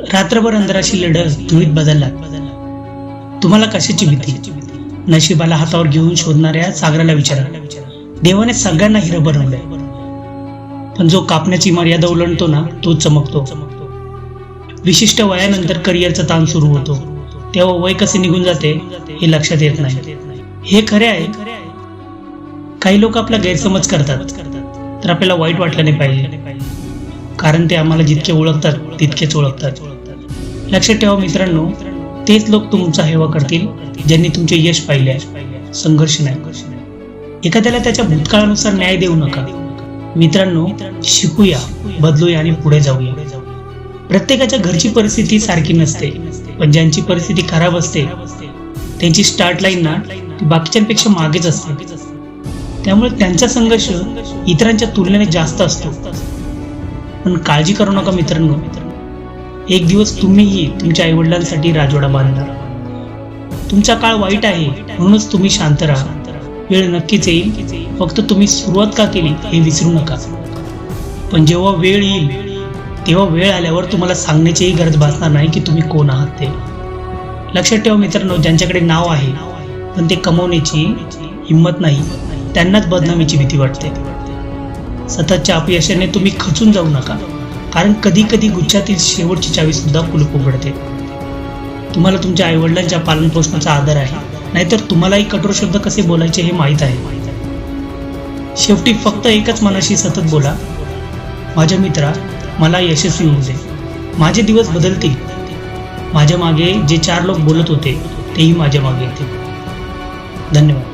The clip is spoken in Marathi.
रात्रभर अंधाराशी लढत धुळीत बदलला तुम्हाला कशाची भीती नशिबाला हातावर घेऊन शोधणाऱ्या सागराला विचारा. देवाने सगळ्यांना हिरं बनवलंय. पण जो कापण्याची मर्यादा ओलांडतो ना तो चमकतो. विशिष्ट वयानंतर करिअरचा ताण सुरू होतो. तेव्हा वय कसे निघून जाते हे लक्षात येत नाही. हे खरे आहे. काही लोक आपला गैरसमज करतात. तर आपल्याला वाईट वाटलं नाही पाहिजे. कारण ते आम्हाला जितके ओळखतात तितकेच ओळखतात. लक्षात ठेवा मित्रांनो तेच लोक तुमचा हेवा करतील ज्यांनी तुमचे यश पाहिले आहे. संघर्ष नाही. एखाद्याला त्याच्या भूतकाळानुसार न्याय देऊ नका. मित्रांनो शिकूया बदलूया आणि पुढे जाऊया. प्रत्येकाच्या घरची परिस्थिती सारखी नसते. पण ज्यांची परिस्थिती खराब असते त्यांची स्टार्ट लाईन ना ती बाकीच्यांपेक्षा मागेच असते. त्यामुळे त्यांचा संघर्ष इतरांच्या तुलनेने जास्त असतो. पण काळजी करू नका मित्रांनो. एक दिवस तुम्हीही तुमच्या आईवडिलांसाठी राजवाडा बांधणार. तुमचा काळ वाईट आहे म्हणूनच तुम्ही शांत राहा. वेळ नक्कीच येईल फक्त तुम्ही सुरुवात का केली हे विसरू नका. पण जेव्हा वेळ येईल तेव्हा वेळ आल्यावर तुम्हाला सांगण्याचीही गरज भासणार नाही की तुम्ही कोण आहात ते. लक्षात ठेवा मित्रांनो ज्यांच्याकडे नाव आहे पण ते कमवण्याची हिंमत नाही त्यांनाच बदनामीची भीती वाटते. सततच्या अपयशाने तुम्ही खचून जाऊ नका. कारण कधी कधी गुच्छातील शेवटची चावी सुद्धा कुलूप उघडते. तुम्हाला तुमच्या आईवडिलांच्या पालनपोषणाचा आदर आहे. नाहीतर तुम्हालाही कठोर शब्द कसे बोलायचे हे माहीत आहे. शेवटी फक्त एकच मनाशी सतत बोला. माझ्या मित्रा मला यशस्वी होऊ दे. माझे दिवस बदलतील. माझ्या मागे जे चार लोक बोलत होते तेही माझ्या मागे येतील. धन्यवाद.